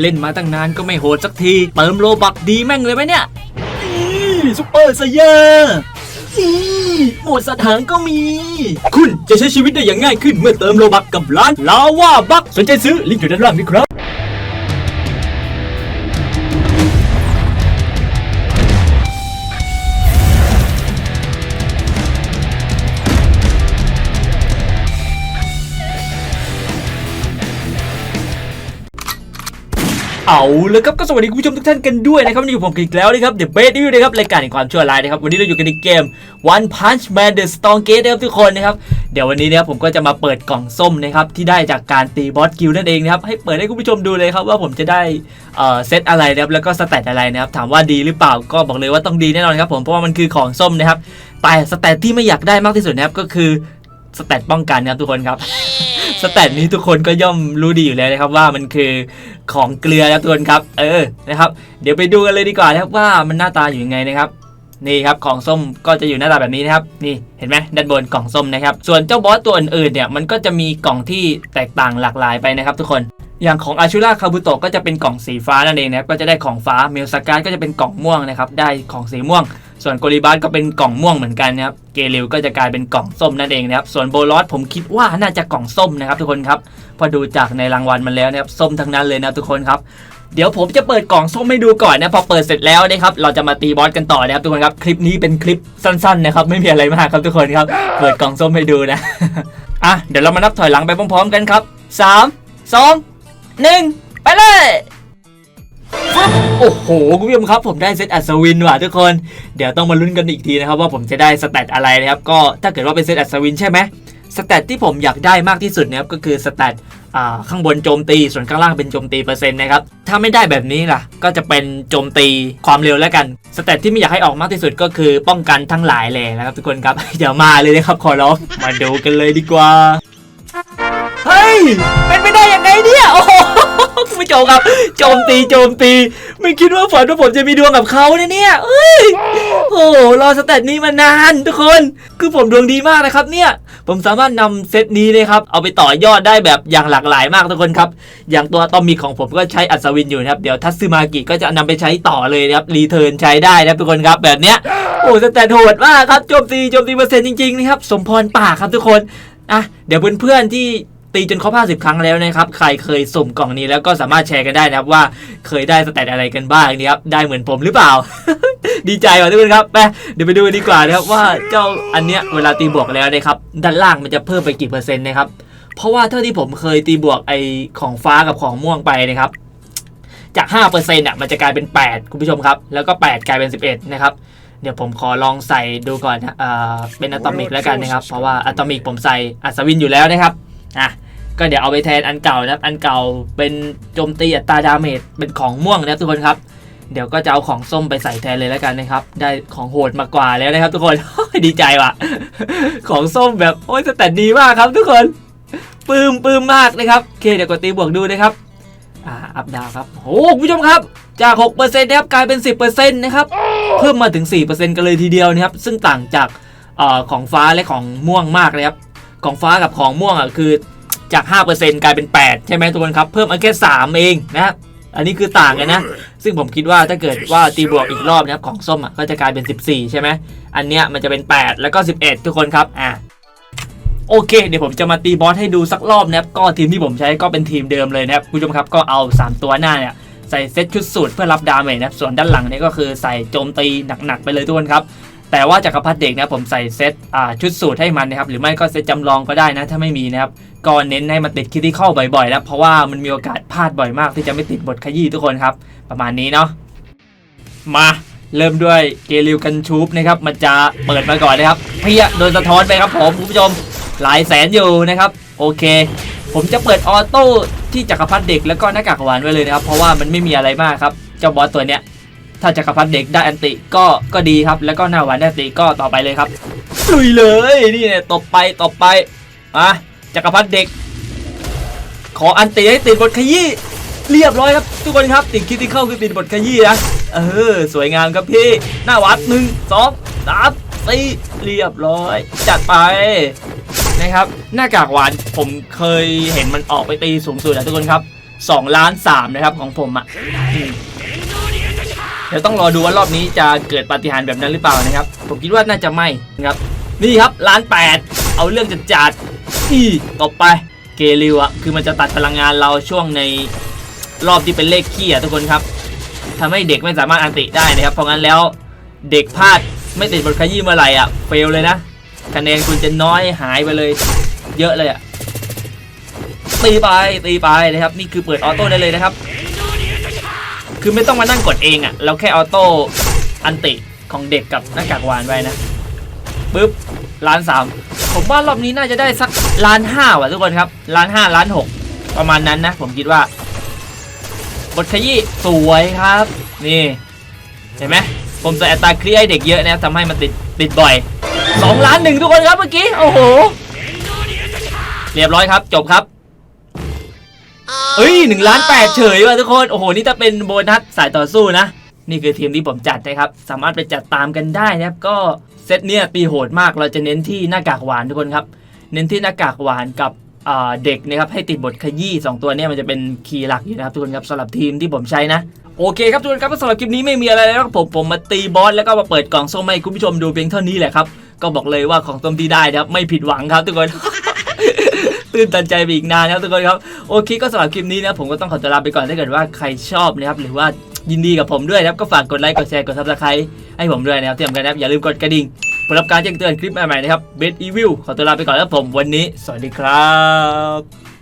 เล่นมาตั้งนานก็ไม่โหดสักที เติมโลบักดีแม่งเลยไหมเนี่ยนี่ซุปเปอร์ไซเยอร์นี่โหมดสถานก็มี คุณจะใช้ชีวิตได้อย่างง่ายขึ้นเมื่อเติมโลบักกับร้านลาว่าบักสนใจซื้อลิงก์อยู่ด้านล่างนี่ครับ เอาแล้วครับก็สวัสดีคุณผู้ชมทุกท่านกันด้วยนะครับวันนี่ผมอีกแล้วนะครับเดอะเบสนี่นะครับรายการแห่งความชั่วร้ายนะครับวันนี้เราอยู่กันในเกม One Punch Man The Strong Gate นะครับทุกคนนะครับเดี๋ยววันนี้นะครับผมก็จะมาเปิดกล่องส้มนะครับที่ได้จากการตีบอสกิลนั่นเองนะครับให้เปิดให้คุณผู้ชมดูเลยครับว่าผมจะได้เอ่อเซตอะไรนะครับแล้วก็สแตทอะไรนะครับถามว่าดีหรือเปล่าก็บอกเลยว่าต้องดีแน่นอนครับผมเพราะว่ามันคือของส้มนะครับแต่สแตทที่ไม่อยากได้มากที่สุดนะครับก็คือ สแตทป้องกันนะครับทุกคนครับสแตทนี้ทุกคนก็ย่อมรู้ดีอยู่แล้วนะครับว่ามันคือของเกลือนะครับทุกคนครับ เออนะครับ เดี๋ยวไปดูกันเลยดีกว่านะครับว่ามันหน้าตาอยู่ยังไงนะครับนี่ครับของส้มก็จะอยู่หน้าตาแบบนี้นะครับนี่เห็นไหมด้านบนกล่องส้มนะครับ ส่วนเจ้าบอสตัวอื่นๆเนี่ยมันก็จะมีกล่องที่แตกต่างหลากหลายไปนะครับ ทุกคนอย่างของอาชูราคาบุโตะก็จะเป็นกล่องสีฟ้านั่นเองนะครับก็จะได้ของฟ้าเมลสการก็จะเป็นกล่องม่วงนะครับได้ของสีม่วง ส่วนโกลิบาสก็เป็นกล่องม่วงเหมือนกันนะครับเกลิวก็จะกลายเป็นกล่องส้มนั่นเองนะครับส่วนโบลอสผมคิดว่าน่าจะกล่องส้มนะครับทุกคนครับพอดูจากในรางวัลมันแล้วนะครับส้มทั้งนั้นเลยนะทุกคนครับเดี๋ยวผมจะเปิดกล่องส้มให้ดูก่อนนะพอเปิดเสร็จแล้วนะครับเราจะมาตีบอสกันต่อนะครับทุกคนครับคลิปนี้เป็นคลิปสั้นๆนะครับไม่มีอะไรมากครับทุกคนครับเปิดกล่องส้มให้ดูนะอะเดี๋ยวเรามานับถอยหลังไปพร้อมๆกันครับสามสองหนึ่งไปเลย โอ้โหคุณผู้ชมครับผมได้เซตอัศวินว่ะทุกคน เดี๋ยวต้องมาลุ้นกันอีกทีนะครับว่าผมจะได้สแตทอะไรนะครับก็ถ้าเกิดว่าเป็นเซตอัศวินใช่ไหมสแตทที่ผมอยากได้มากที่สุดนะครับก็คือสแตทอ่าข้างบนโจมตีส่วนข้างล่างเป็นโจมตีเปอร์เซ็นต์นะครับถ้าไม่ได้แบบนี้ล่ะ ก็จะเป็นโจมตีความเร็วแล้วกันสแตทที่ไม่อยากให้ออกมากที่สุดก็คือป้องกันทั้งหลายแหล่นะครับทุกคนครับเดี๋ยวมาเลยนะครับขอร้องมาดูกันเลยดีกว่าเฮ้ยเป็นไปได้ยังไงเนี่ยโอ้โคุณผู้ชมครับ โจมตีโจมตี ไม่คิดว่าฝันว่าผมจะมีดวงกับเขาเนี่ยเนี่ยเอ้ยโอ้โหรอสเตตนี้มานานทุกคน คือผมดวงดีมากนะครับเนี่ย ผมสามารถนำเซตนี้เลยครับ เอาไปต่อยอดได้แบบอย่างหลากหลายมากทุกคนครับ อย่างตัวตอมิกของผมก็ใช้อัศวินอยู่นะครับ เดี๋ยวทัตสึมากิก็จะนำไปใช้ต่อเลยนะครับ รีเทิร์นใช้ได้นะทุกคนครับแบบเนี้ย โอ้สแตทโหดมากครับ โจมตีโจมตีเปอร์เซ็นต์จริงๆนะครับ สมพรปากครับทุกคน อะ เดี๋ยวเพื่อนๆที่ ตีจนครบ50ครั้งแล้วนะครับใครเคยสุ่มกล่องนี้แล้วก็สามารถแชร์กันได้นะครับว่าเคยได้สแตทอะไรกันบ้างนะครับได้เหมือนผมหรือเปล่า ดีใจว่ะทุกคนครับไปเดี๋ยวไปดูดีกว่านะครับว่าเจ้าอันเนี้ยเวลาตีบวกแล้วนะครับด้านล่างมันจะเพิ่มไปกี่เปอร์เซ็นต์นะครับเพราะว่าเท่าที่ผมเคยตีบวกไอของฟ้ากับของม่วงไปนะครับจาก5%อะมันจะกลายเป็น 8 คุณผู้ชมครับ แล้วก็ 8 กลายเป็น 11 นะครับ เดี๋ยวผมขอลองใส่ดูก่อนนะอ่าเป็นอะตอมิกแล้วกันนะครับ เพราะว่าอะตอมิกผมใส่อัศวินอยู่แล้วนะครับ อะก็เดี๋ยวเอาไปแทนอันเก่านะครับ อันเก่าเป็นโจมตีอัตราดาเมจเป็นของม่วงนะครับทุกคนครับ เดี๋ยวก็จะเอาของส้มไปใส่แทนเลยแล้วกันนะครับ ได้ของโหดมากกว่าแล้วนะครับ ทุกคน ดีใจว่ะ ของส้มแบบโอ้ยแตทดีมากครับ ทุกคนปลื้มปลื้มมากนะครับโอเคเดี๋ยวกดตีบวกดูนะครับ อ่า อัพดาวครับโอ้คุณผู้ชมครับ จาก 6%นะครับกลายเป็น 10%นะครับ เพิ่มมาถึง 4%กันเลยทีเดียวนะครับ ซึ่งต่างจากอของฟ้าและของม่วงมากเลยครับ ของฟ้ากับของม่วงอะคือจาก 5%กลายเป็น 8 ใช่ไหมทุกคนครับ เพิ่มมาแค่ 3 เองนะครับอันนี้คือต่างกันนะ ซึ่งผมคิดว่าถ้าเกิดว่าตีบวกอีกรอบนะครับของส้มอะก็จะกลายเป็น 14 ใช่ไหมอันเนี้ยมันจะเป็น 8 แล้วก็ 11 ทุกคนครับอะโอเค เดี๋ยวผมจะมาตีบอสให้ดูสักรอบนะครับก็ทีมที่ผมใช้ก็เป็นทีมเดิมเลยนะครับคุณผู้ชมครับก็เอา 3 ตัวหน้าเนี่ยใส่เซตชุดสูตรเพื่อรับดาเมจนะครับส่วนด้านหลังเนี่ยก็คือใส่โจมตีหนักๆไปเลยทุกคนครับ แต่ว่าจักรพรรดิเด็กนะผมใส่เซตอ่าชุดสูตรให้มันนะครับหรือไม่ก็เซตจำลองก็ได้นะถ้าไม่มีนะครับก็เน้นให้มันติดคิดที่เข้าบ่อยๆนะเพราะว่ามันมีโอกาสพลาดบ่อยมากที่จะไม่ติดบทขยี้ทุกคนครับ ประมาณนี้เนาะมาเริ่มด้วยเกลิวกันชูปนะครับมันจะเปิดมาก่อนนะครับเพียโดนสะท้อนไปครับผมคุณผู้ชมหลายแสนอยู่นะครับโอเค ผมจะเปิดออโต้ที่จักรพรรดิเด็กแล้วก็หน้ากากหวานไว้เลยนะครับเพราะว่ามันไม่มีอะไรมากครับเจ้าบอสตัวเนี้ย ถ้าจักรพรรดิเด็กได้อันติก็ก็ดีครับ แล้วก็หน้าหวานได้อันติก็ต่อไปเลยครับลุยเลยนี่เนี่ยตบไปตบไปอะจักรพรรดิเด็ก ขออันติให้ติดบทขยี้เรียบร้อยครับ ทุกคนครับติดคิดที่เข้าคือติดบทขยี้นะเออสวยงามครับพี่หน้าวัดหนึ่งสองสามสี่เรียบร้อย จัดไปนะครับหน้ากากหวานผมเคยเห็นมันออกไปตีสูงสุดนะทุกคนครับ2ล้าน3นะครับของผมอะ่ะ เดี๋ยวต้องรอดูว่ารอบนี้จะเกิดปาฏิหาริย์แบบนั้นหรือเปล่านะครับ ผมคิดว่าน่าจะไม่นะครับนี่ครับล้าน8เอาเรื่องจะจัดอีต่อไปเกลิวอะคือมันจะตัดพลังงานเราช่วงในรอบที่เป็นเลขขี้อะทุกคนครับทำให้เด็กไม่สามารถอันติได้นะครับ เพราะงั้นแล้วเด็กพลาดไม่ติดบทขยี้เมื่อไหร่อะเฟลเลยนะคะแนนคุณจะน้อยหายไปเลย เยอะเลยอะตีไปตีไปนะครับ นี่คือเปิดออโต้ได้เลยนะครับ คือไม่ต้องมานั่งกดเองอะ่ะ เราแค่ออโต้อันติของเด็กกับหน้ากากหวานไว้นะปึ๊บล้านสามผมว่ารอบนี้น่าจะได้สักล้านห้าว่ะทุกคนครับล้านห้าล้านหกประมาณนั้นนะ ผมคิดว่า บทขยี้สวยครับ นี่ เห็นไหมผมใส่อัตราเคลียร์ให้เด็กเยอะนะทำให้มันติดติดบ่อยสองล้านหนึ่งทุกคนครับเมื่อกี้ โอ้โห เรียบร้อยครับ จบครับ เอ้ยหนึ่งล้านแปดเฉยว่ะทุกคน โอ้โห นี่ถ้าเป็นโบนัสสายต่อสู้นะ นี่คือทีมที่ผมจัดนะครับ สามารถไปจัดตามกันได้นะครับ ก็เซตเนี้ยตีโหดมาก เราจะเน้นที่หน้ากากหวานทุกคนครับ เน้นที่หน้ากากหวานกับเด็กนะครับ ให้ติดบทขยี้สองตัวเนี้ยมันจะเป็นคีย์หลักอยู่นะครับทุกคนครับสำหรับทีมที่ผมใช้นะโอเคครับทุกคนครับสำหรับคลิปนี้ไม่มีอะไรแล้วครับผมผมมาตีบอสแล้วก็มาเปิดกล่องส้มให้คุณผู้ชมดูเพียงเท่านี้แหละครับก็บอกเลยว่าของส้มที่ได้นะครับไม่ผิดหวังครับทุกคน ตื่นตันใจไปอีกนานนะครับทุกคนครับโอเคก็สำหรับคลิปนี้นะผมก็ต้องขอตัวลาไปก่อนถ้าเกิดว่าใครชอบนะครับหรือว่ายินดีกับผมด้วยนะครับก็ฝากกดไลค์กดแชร์กดซับสไครต์ให้ผมด้วยนะครับที่สำคัญนะครับอย่าลืมกดกระดิ่งเพื่อรับการแจ้งเตือนคลิปใหม่ๆนะครับเบสอีวิวขอตัวลาไปก่อนแล้วผมวันนี้ สวัสดีครับ